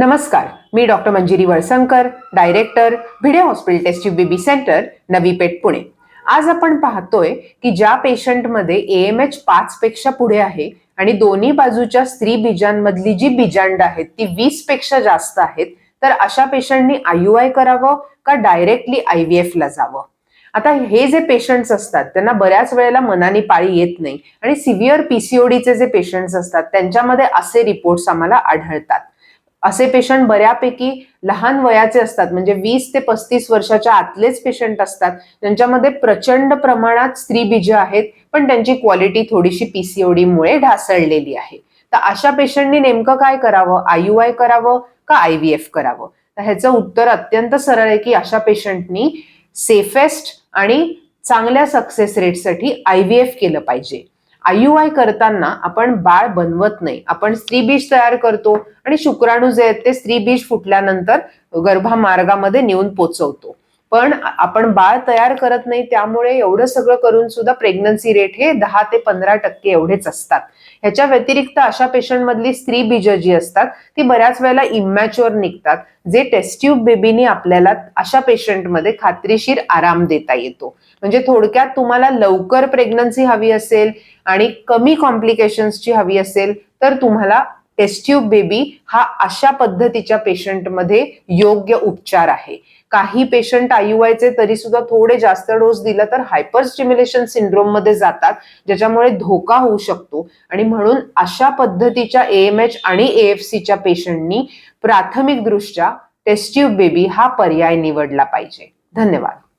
नमस्कार मी doctor Manjiri Valsankar director Bhide hospital test baby centre Navi Peth Pune. आज आपण पाहतोय की ज्या पेशंटमध्ये एम एच पाच पेक्षा पुढे आहे आणि दोन्ही बाजूच्या स्त्री बीजांमधली जी बीजांड आहेत ती वीसपेक्षा जास्त आहेत तर अशा पेशंटनी आय करावं का डायरेक्टली आय व्ही एफ ला जावं? आता हे जे पेशंट्स असतात त्यांना बऱ्याच वेळेला मनाने पाळी येत नाही आणि सिव्हिअर पीसीओडीचे जे पेशंट्स असतात त्यांच्यामध्ये असे रिपोर्ट्स आम्हाला आढळतात. असे पेशंट बऱ्यापैकी लहान वयाचे असतात. म्हणजे वीस ते पस्तीस वर्षाच्या आतलेच पेशंट असतात. त्यांच्यामध्ये प्रचंड प्रमाणात स्त्रीबीज आहेत पण त्यांची क्वालिटी थोडीशी पीसीओडी मुळे ढासळलेली आहे. तर अशा पेशंटनी नेमकं काय करावं? आय करावं का आय व्ही एफ करावं? तर ह्याचं उत्तर अत्यंत सरळ आहे की अशा पेशंटनी सेफेस्ट आणि चांगल्या सक्सेस रेटसाठी आय व्ही एफ केलं पाहिजे. आय करताना आपण बाळ बनवत नाही. आपण स्त्रीबीज तयार करतो आणि शुक्राणू जे आहेत ते स्त्री बीज फुटल्यानंतर गर्भामार्गामध्ये नेऊन पोचवतो. पण आपण बाळ तयार करत नाही त्यामुळे एवढं सगळं करून सुद्धा प्रेग्नन्सी रेट हे दहा ते पंधरा टक्के एवढेच असतात. ह्याच्या व्यतिरिक्त अशा पेशंटमधली स्त्री बीज जी असतात ती बऱ्याच वेळेला इमॅच्युअर निघतात जे टेस्ट्यूब बेबीनी आपल्याला अशा पेशंटमध्ये खात्रीशीर आराम देता येतो. म्हणजे थोडक्यात तुम्हाला लवकर प्रेग्नन्सी हवी असेल आणि कमी कॉम्प्लिकेशन्सची हवी असेल तर तुम्हाला टेस्ट्यूब बेबी हा अशा पद्धतीच्या पेशंटमध्ये योग्य उपचार आहे. काही पेशंट आयुआयचे तरी सुद्धा थोडे जास्त डोस दिला तर हायपर स्टिम्युलेशन सिंड्रोममध्ये जातात ज्याच्यामुळे धोका होऊ शकतो. आणि म्हणून अशा पद्धतीच्या एएमएच आणि एएफसीच्या पेशंटनी प्राथमिक दृष्ट्या टेस्ट्यूब बेबी हा पर्याय निवडला पाहिजे. धन्यवाद.